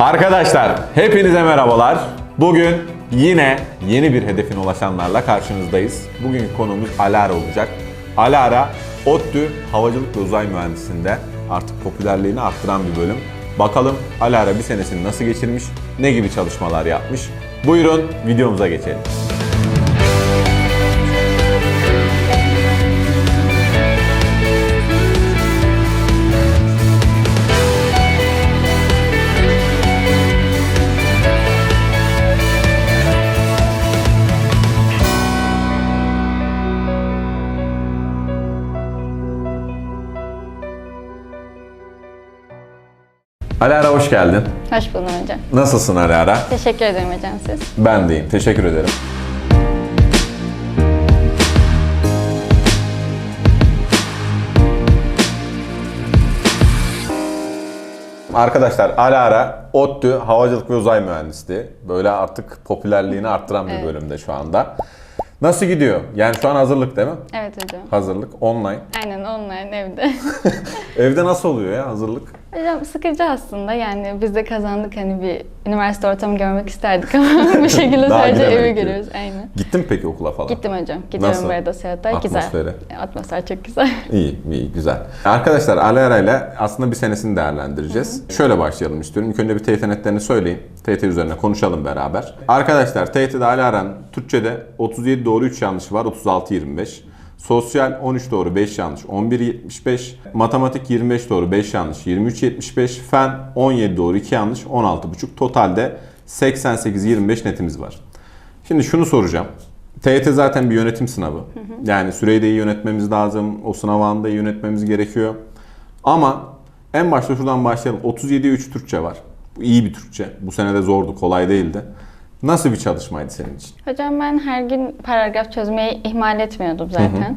Arkadaşlar hepinize merhabalar. Bugün yine yeni bir hedefine ulaşanlarla karşınızdayız. Bugünkü konumuz Alara olacak. Alara, ODTÜ Havacılık ve Uzay Mühendisliğinde artık popülerliğini arttıran bir bölüm. Bakalım Alara bir senesini nasıl geçirmiş, ne gibi çalışmalar yapmış. Buyurun videomuza geçelim. Alara hoş geldin. Hoş buldum hocam. Nasılsın Alara? Teşekkür ederim hocam siz. Ben deyim. Teşekkür ederim. Arkadaşlar Alara ODTÜ Havacılık ve Uzay Mühendisliği. Böyle artık popülerliğini arttıran bir Evet. bölümde şu anda. Nasıl gidiyor? Yani şu an hazırlık değil mi? Evet hocam. Hazırlık online. Aynen online evde. Evde nasıl oluyor ya hazırlık? Hocam sıkıcı aslında yani biz de kazandık hani bir üniversite ortamı görmek isterdik ama bu şekilde sadece diyor. görüyoruz. Aynen. Gittin mi peki okula falan? Gittim hocam. Gidiyorum Nasıl? arada seyahate. Atmosferi? Güzel. Atmosfer çok güzel. İyi, iyi, güzel. Arkadaşlar Alara ile aslında bir senesini değerlendireceğiz. Şöyle başlayalım istiyorum. İlk önce bir TYT netlerini söyleyeyim. TYT üzerine konuşalım beraber. Arkadaşlar TYT'de Alara'nın Türkçe'de 37 doğru 3 yanlış var. 36-25. Sosyal 13 doğru 5 yanlış 11-75. Matematik 25 doğru 5 yanlış 23-75. Fen 17 doğru 2 yanlış 16,5. Totalde 88-25 netimiz var. Şimdi şunu soracağım. TYT zaten bir yönetim sınavı. Yani süreyi de iyi yönetmemiz lazım. O sınav anında iyi yönetmemiz gerekiyor. Ama en başta şuradan başlayalım. 37'ye 3 Türkçe var. Bu iyi bir Türkçe. Bu sene de zordu, kolay değildi. Nasıl bir çalışmaydı senin için? Hocam ben her gün paragraf çözmeyi ihmal etmiyordum zaten.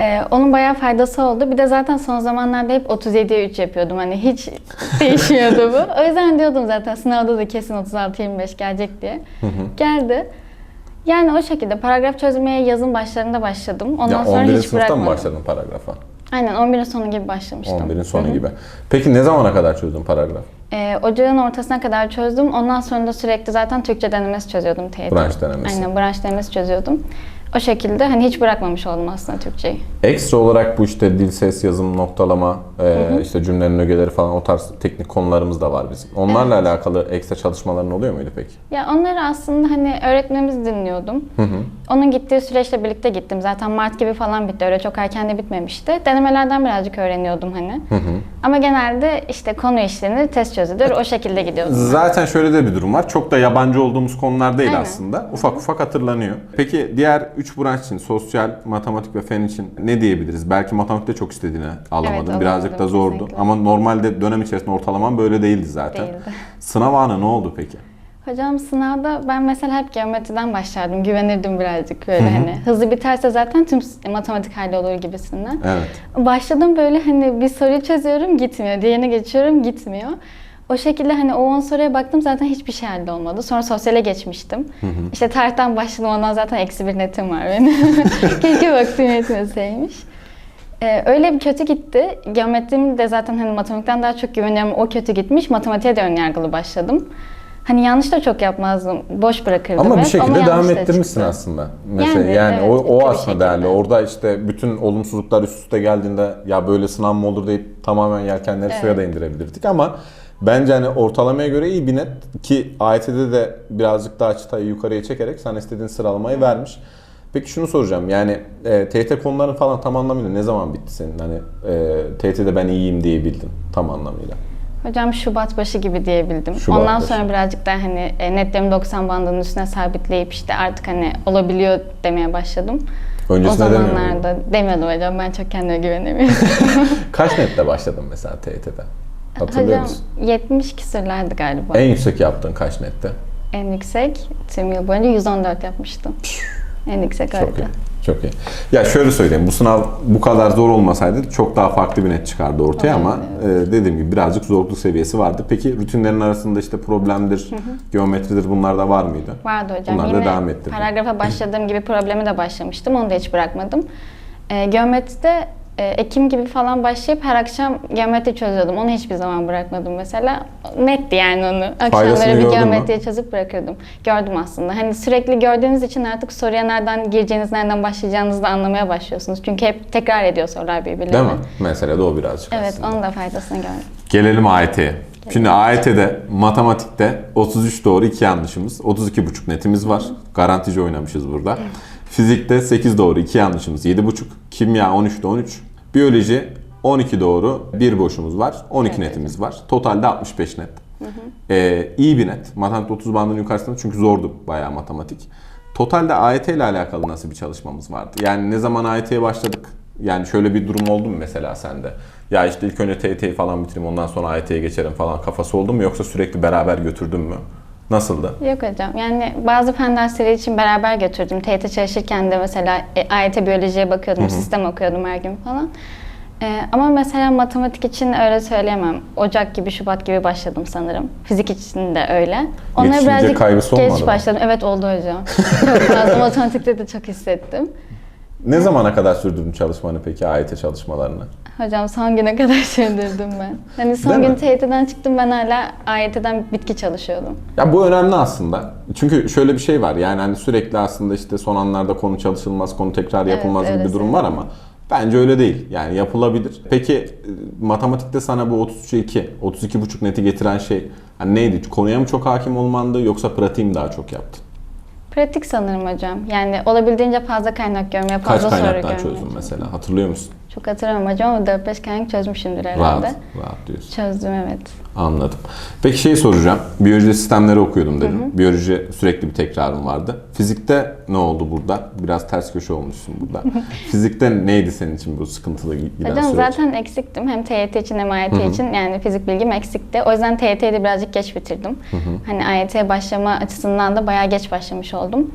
Ee, onun bayağı faydası oldu. Bir de zaten son zamanlarda hep 37'ye 3 yapıyordum. Hani hiç değişmiyordu bu. O yüzden diyordum zaten sınavda da kesin 36-25 gelecek diye. Geldi. Yani o şekilde paragraf çözmeye yazın başlarında başladım. Ondan ya sonra 11. hiç bırakmadım. mı başladın paragrafa? Aynen 11'in sonu gibi başlamıştım. 11'in sonu gibi. Peki ne zamana kadar çözdün paragraf? Ee, ocağın ortasına kadar çözdüm. Ondan sonra da sürekli zaten Türkçe denemesi çözüyordum TYT. Branş denemesi. Aynen branş denemesi çözüyordum. O şekilde hani hiç bırakmamış oldum aslında Türkçeyi. Ekstra olarak bu işte dil, ses, yazım, noktalama, e, işte cümlenin ögeleri falan o tarz teknik konularımız da var bizim. Onlarla alakalı ekstra çalışmaların oluyor muydu peki? Ya onları aslında hani öğretmenimiz dinliyordum. Onun gittiği süreçle birlikte gittim. Zaten Mart gibi falan bitti. Öyle çok erken de bitmemişti. Denemelerden birazcık öğreniyordum hani. Ama genelde işte konu işlenir, test çözülür. O şekilde gidiyordum. Zaten şöyle de bir durum var. Çok da yabancı olduğumuz konular değil Aynen. aslında. Ufak ufak hatırlanıyor. Peki diğer 3 branş için, sosyal, matematik ve fen için ne diyebiliriz? Belki matematikte çok istediğini alamadın. Evet, Birazcık da zordu. kesinlikle. Ama normalde dönem içerisinde ortalaman böyle değildi zaten. Değildi. Sınav anı ne oldu peki? Hocam sınavda ben mesela hep geometriden başlardım. Güvenirdim birazcık böyle hani. Hızlı biterse zaten tüm matematik hallolur gibisinden. Evet. Başladım böyle hani bir soruyu çözüyorum gitmiyor. Diğerine geçiyorum gitmiyor. O şekilde hani o 10 soruya baktım zaten hiçbir şey hallolmadı. Sonra sosyale geçmiştim. İşte tarihten başladım ondan zaten eksi bir netim var benim. Keşke baktığım yetmeseymiş. Ee, öyle bir kötü gitti. Geometrim de zaten hani matematikten daha çok güveniyorum. O kötü gitmiş. Matematiğe de önyargılı başladım. Hani yanlış da çok yapmazdım. Boş bırakırdım Ama bir şekilde yanlış devam ettirmişsin çıktı. aslında. Mesela yani, Yani, evet, o, o aslında değerli. Orada işte bütün olumsuzluklar üst üste geldiğinde ya böyle sınav mı olur deyip tamamen yelkenleri suya da indirebilirdik ama bence hani ortalamaya göre iyi bir net ki AYT'de de birazcık daha çıtayı yukarıya çekerek sana istediğin sıralamayı vermiş. Peki şunu soracağım yani e, TYT konuların falan tam anlamıyla ne zaman bitti senin? Hani e, TYT'de ben iyiyim diyebildin tam anlamıyla. Hocam Şubat başı gibi diyebildim. Şubat Ondan başı. sonra birazcık daha hani e, netlerimi 90 bandının üstüne sabitleyip işte artık hani olabiliyor demeye başladım. Öncesinde o zamanlarda demiyordum hocam ben çok kendime güvenemiyorum. Kaç netle başladın mesela TYT'de? Hatırlıyor hocam musun? 70 küsürlerdi galiba. En yüksek yaptığın kaç nette? En yüksek tüm yıl boyunca 114 yapmıştım. En yüksek Çok oydu. iyi. Çok iyi. Ya şöyle söyleyeyim, bu sınav bu kadar zor olmasaydı çok daha farklı bir net çıkardı ortaya ama e, dediğim gibi birazcık zorluk seviyesi vardı. Peki rutinlerin arasında işte problemdir, geometridir bunlar da var mıydı? Vardı hocam. Bunlar da Yine devam ettirdin. paragrafa başladığım gibi problemi de başlamıştım. Onu da hiç bırakmadım. Ee, geometride Ekim gibi falan başlayıp her akşam geometri çözüyordum. Onu hiçbir zaman bırakmadım mesela. Netti yani onu. Akşamları bir geometriyi çözüp bırakırdım. Gördüm aslında. Hani sürekli gördüğünüz için artık soruya nereden gireceğiniz, nereden başlayacağınızı da anlamaya başlıyorsunuz. Çünkü hep tekrar ediyor sorular birbirlerine. Değil mi? Mesela de o birazcık Evet, aslında. onun da faydasını gördüm. Gelelim AYT'ye. Şimdi AYT'de matematikte 33 doğru 2 yanlışımız, 32,5 netimiz var. Garantici oynamışız burada. Fizikte 8 doğru 2 yanlışımız, 7,5. Kimya 13'te 13. Biyoloji 12 doğru 1 boşumuz var. 12 Evet, netimiz var. Totalde 65 net. Ee, iyi bir net. Matematik 30 bandının yukarısında çünkü zordu bayağı matematik. Totalde AYT ile alakalı nasıl bir çalışmamız vardı? Yani ne zaman AYT'ye başladık? Yani şöyle bir durum oldu mu mesela sende? Ya işte ilk önce TYT'yi falan bitireyim ondan sonra AYT'ye geçerim falan kafası oldu mu yoksa sürekli beraber götürdün mü? Nasıldı? Yok hocam. Yani bazı fen dersleri için beraber götürdüm. TYT çalışırken de mesela e, AYT biyolojiye bakıyordum, sistem okuyordum her gün falan. E, ama mesela matematik için öyle söyleyemem. Ocak gibi, Şubat gibi başladım sanırım. Fizik için de öyle. Yetişince kaygısı olmadı geç mı? başladım. Evet oldu hocam. çok fazla matematikte de çok hissettim. Ne zamana kadar sürdürdün çalışmanı peki AYT çalışmalarını? Hocam son güne kadar sürdürdüm ben. Hani son Değil gün mi? TYT'den çıktım ben hala AYT'den bitki çalışıyordum. Ya bu önemli aslında. Çünkü şöyle bir şey var. Yani hani sürekli aslında işte son anlarda konu çalışılmaz, konu tekrar yapılmaz gibi öyle bir durum var ama bence öyle değil. Yani yapılabilir. Peki e, matematikte sana bu 33'e 2, 32,5 neti getiren şey hani neydi? Konuya mı çok hakim olmandı yoksa pratiği mi daha çok yaptın? Pratik sanırım hocam. Yani olabildiğince fazla kaynak görmeye, Kaç fazla soru kaynaktan görmeye. çözdün mesela? Hatırlıyor musun? Çok hatırlamam hocam ama 4-5 kaynak çözmüşümdür herhalde. Rahat, rahat diyorsun. Çözdüm evet. Anladım. Peki şey soracağım. Biyoloji sistemleri okuyordum dedim. Biyoloji sürekli bir tekrarım vardı. Fizikte ne oldu burada? Biraz ters köşe olmuşsun burada. Fizikte neydi senin için bu sıkıntılı giden Hocam süreç? zaten eksiktim. Hem TYT için hem AYT için yani fizik bilgim eksikti. O yüzden TYT'yi de birazcık geç bitirdim. Hani AYT'ye başlama açısından da bayağı geç başlamış oldum.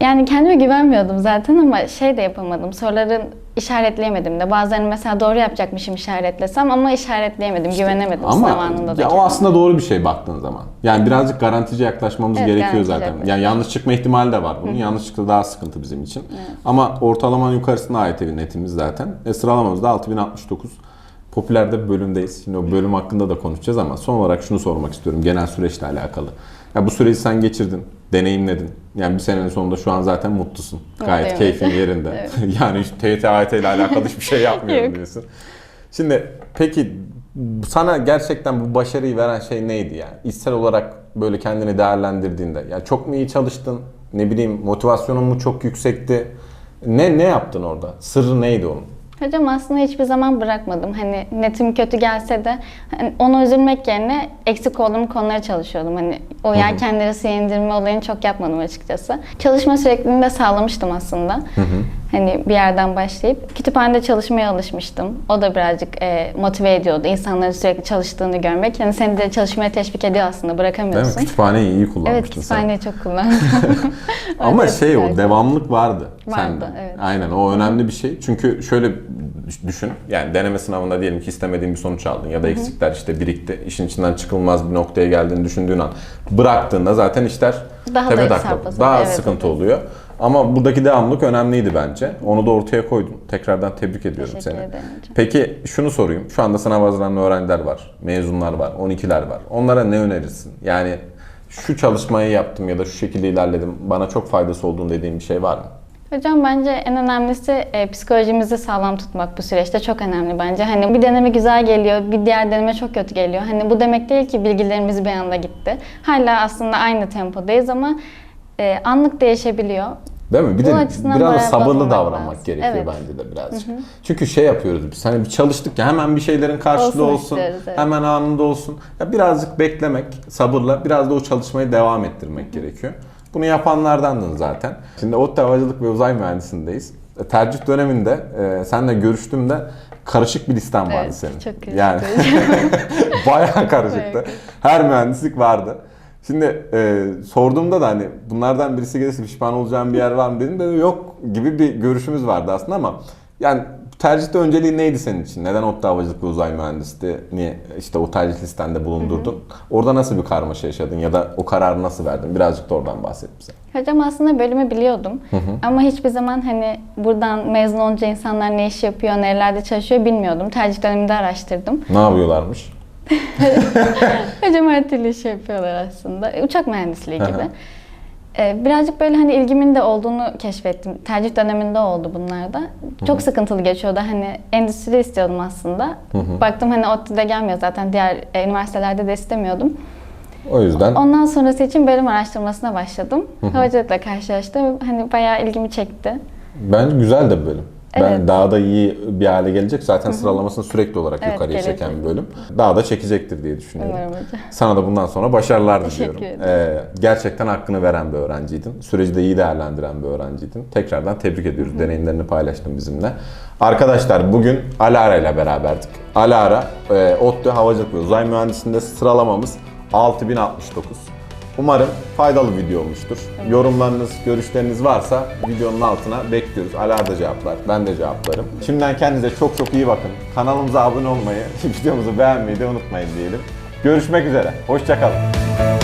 Yani kendime güvenmiyordum zaten ama şey de yapamadım. Soruların işaretleyemedim de. Bazılarını mesela doğru yapacakmışım işaretlesem ama işaretleyemedim. güvenemedim Ama sınav anında da. ya o aslında doğru bir şey baktığın zaman. Yani birazcık garantici yaklaşmamız Evet, gerekiyor zaten. yaklaşmak. Yani yanlış çıkma ihtimali de var bunun. Yanlış çıktı daha sıkıntı bizim için. Ama ortalamanın yukarısında ait evin netimiz zaten. E, sıralamamız da 6069. Popülerde bir bölümdeyiz. Şimdi o bölüm hakkında da konuşacağız ama son olarak şunu sormak istiyorum genel süreçle alakalı. Ya bu süreci sen geçirdin, deneyimledin. Yani bir senenin sonunda şu an zaten mutlusun. Gayet Mutluyum. keyfin yerinde. yani hiç TYT, AYT ile alakalı hiçbir şey yapmıyorum diyorsun. Şimdi peki sana gerçekten bu başarıyı veren şey neydi yani? İçsel olarak böyle kendini değerlendirdiğinde. Ya çok mu iyi çalıştın? Ne bileyim motivasyonun mu çok yüksekti? Ne ne yaptın orada? Sırrı neydi onun? Hocam aslında hiçbir zaman bırakmadım. Hani netim kötü gelse de hani ona üzülmek yerine eksik olduğum konulara çalışıyordum. Hani o yelkenleri suya indirme olayını çok yapmadım açıkçası. Çalışma sürekliliğini de sağlamıştım aslında. Hani bir yerden başlayıp kütüphanede çalışmaya alışmıştım. O da birazcık e, motive ediyordu. İnsanların sürekli çalıştığını görmek. Yani seni de çalışmaya teşvik ediyor aslında. Değil mi? Bırakamıyorsun. Kütüphaneyi iyi Evet kullanmıştın sen. kütüphaneyi çok kullandım. Ama Evet, şey o devamlık vardı, Vardı, sende. evet. Aynen o önemli bir şey. Çünkü şöyle düşün. Yani deneme sınavında diyelim ki istemediğin bir sonuç aldın ya da eksikler işte birikti. işin içinden çıkılmaz bir noktaya geldiğini düşündüğün an bıraktığında zaten işler Daha tepe da sarpa Daha evet, sıkıntı evet. oluyor. Ama buradaki devamlılık önemliydi bence. Onu da ortaya koydun. Tekrardan tebrik ediyorum Teşekkür seni. ederim. Peki şunu sorayım. Şu anda sınav hazırlanan öğrenciler var. Mezunlar var. 12'ler var. Onlara ne önerirsin? Yani şu çalışmayı yaptım ya da şu şekilde ilerledim. Bana çok faydası olduğunu dediğin bir şey var mı? Hocam bence en önemlisi e, psikolojimizi sağlam tutmak bu süreçte çok önemli bence. Hani bir deneme güzel geliyor, bir diğer deneme çok kötü geliyor. Hani bu demek değil ki bilgilerimiz bir anda gitti. Hala aslında aynı tempodayız ama e, anlık değişebiliyor. Değil mi? Bir Bu de biraz da sabırlı davranmak lazım. gerekiyor Evet. bence de birazcık. Çünkü şey yapıyoruz biz. Hani bir çalıştık ya hemen bir şeylerin karşılığı Olsun olsun. istiyoruz, evet. Hemen anında olsun. Ya birazcık beklemek, sabırla biraz da o çalışmayı devam ettirmek gerekiyor. Bunu yapanlardandın zaten. Şimdi ODTÜ Havacılık ve Uzay Mühendisindeyiz. E, Tercih döneminde e, seninle görüştüğümde karışık bir listem vardı Evet, senin. çok karışık. Yani bayağı karışıktı. Her mühendislik vardı. Şimdi e, sorduğumda da hani bunlardan birisi gelirse pişman olacağım bir yer var mı dedim de yok gibi bir görüşümüz vardı aslında ama yani Tercihte önceliği neydi senin için? Neden ODTÜ Havacılık ve Uzay Mühendisliği? Niye işte o tercih listende bulundurdun? Orada nasıl bir karmaşa yaşadın ya da o kararı nasıl verdin? Birazcık da oradan bahset bize. Hocam aslında bölümü biliyordum. Ama hiçbir zaman hani buradan mezun olunca insanlar ne iş yapıyor, nerelerde çalışıyor bilmiyordum. Tercih döneminde araştırdım. Ne yapıyorlarmış? Hocam her türlü iş yapıyorlar aslında. Uçak mühendisliği Hı gibi. hı. Ee, birazcık böyle hani ilgimin de olduğunu keşfettim. Tercih döneminde oldu bunlar da. Çok sıkıntılı geçiyordu. Hani endüstri istiyordum aslında. Baktım hani ODTÜ'de gelmiyor zaten. Diğer e, üniversitelerde de istemiyordum. O yüzden Ondan sonrası için bölüm araştırmasına başladım. Havacılıkla karşılaştım. Hani bayağı ilgimi çekti. bence güzel de bir bölüm. Ben Evet. daha da iyi bir hale gelecek. Zaten sıralamasını sürekli olarak Evet, yukarıya gelecek. çeken bir bölüm. Daha da çekecektir diye düşünüyorum. Umarım. Sana da bundan sonra başarılar diliyorum. Ee, gerçekten hakkını veren bir öğrenciydin. Süreci de iyi değerlendiren bir öğrenciydin. Tekrardan tebrik ediyoruz. Deneyimlerini paylaştın bizimle. Arkadaşlar bugün Alara ile beraberdik. Alara, e, ODTÜ Havacılık ve Uzay Mühendisliğinde sıralamamız 6069. Umarım faydalı video olmuştur. Yorumlarınız, görüşleriniz varsa videonun altına bekliyoruz. Alara da cevaplar, ben de cevaplarım. Şimdiden kendinize çok çok iyi bakın. Kanalımıza abone olmayı, videomuzu beğenmeyi de unutmayın diyelim. Görüşmek üzere, hoşçakalın.